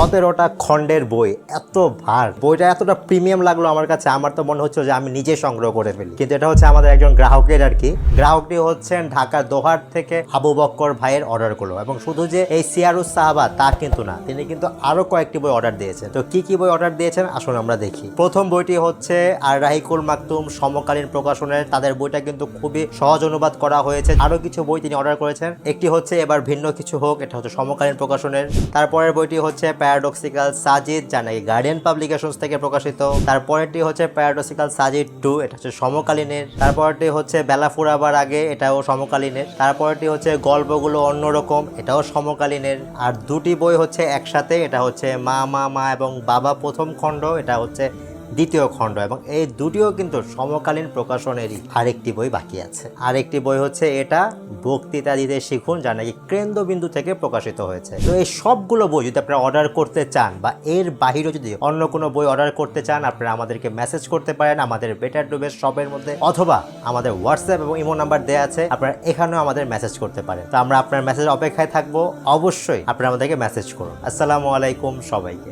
সতেরোটা খণ্ডের বই, এত ভার। বইটা এতটা প্রিমিয়াম লাগল আমার কাছে, আমার তো মনে হচ্ছে যে আমি নিজে সংগ্রহ করে ফেলি। কিন্তু এটা হচ্ছে আমাদের একজন গ্রাহকের আর কি। গ্রাহকটি হচ্ছেন ঢাকার দোহার থেকে আবু বক্কর ভাইয়ের অর্ডার করল এবং শুধু যে এই সিয়ারুস সাহাবা, তা কিন্তু না। তিনি কিন্তু আরও কয়েকটি বই অর্ডার দিয়েছেন। তো কি কি বই অর্ডার দিয়েছেন? আসুন আমরা দেখি। প্রথম বইটি হচ্ছে আর রাহিকুল মাকতুম, সমকালীন প্রকাশনের। তাদের বইটা কিন্তু খুবই সহজ অনুবাদ করা হয়েছে। আরও কিছু বই তিনি অর্ডার করেছেন। একটি হচ্ছে এবার ভিন্ন কিছু হোক, এটা হচ্ছে সমকালীন প্রকাশনের। তারপরের বইটি হচ্ছে প্যারাডক্সিক্যাল সাজিদ যা নাকি গার্ডিয়ান পাবলিকেশনস থেকে প্রকাশিত। তারপরেরটি হচ্ছে প্যারাডক্সিক্যাল সাজিদ টু এটা হচ্ছে সমকালীনের। তারপরটি হচ্ছে বেলা ফুরাবার আগে, এটাও সমকালীনের। তারপরটি হচ্ছে গল্পগুলো অন্যরকম, এটাও সমকালীনের। আর দুটি বই হচ্ছে একসাথে, এটা হচ্ছে মা মা মা এবং বাবা প্রথম খণ্ড, এটা হচ্ছে দ্বিতীয় খণ্ড এবং এই দুটিও কিন্তু সমকালীন প্রকাশনেরই আরেকটি বই বাকি আছে। আরেকটি বই হচ্ছে এটা, বক্তৃতা দিতে শিখুন, যা নাকি কেন্দ্রবিন্দু থেকে প্রকাশিত হয়েছে। তো এই সবগুলো বই যদি আপনারা অর্ডার করতে চান বা এর বাহিরেও যদি অন্য কোনো বই অর্ডার করতে চান, আপনারা আমাদেরকে মেসেজ করতে পারেন আমাদের বেটার ডুবের শপের মধ্যে, অথবা আমাদের হোয়াটসঅ্যাপ এবং ইমো নাম্বার দেওয়া আছে, আপনারা এখানেও আমাদের মেসেজ করতে পারেন। তো আমরা আপনার মেসেজ অপেক্ষায় থাকব, অবশ্যই আপনারা আমাদেরকে মেসেজ করুন। আসসালামু আলাইকুম সবাইকে।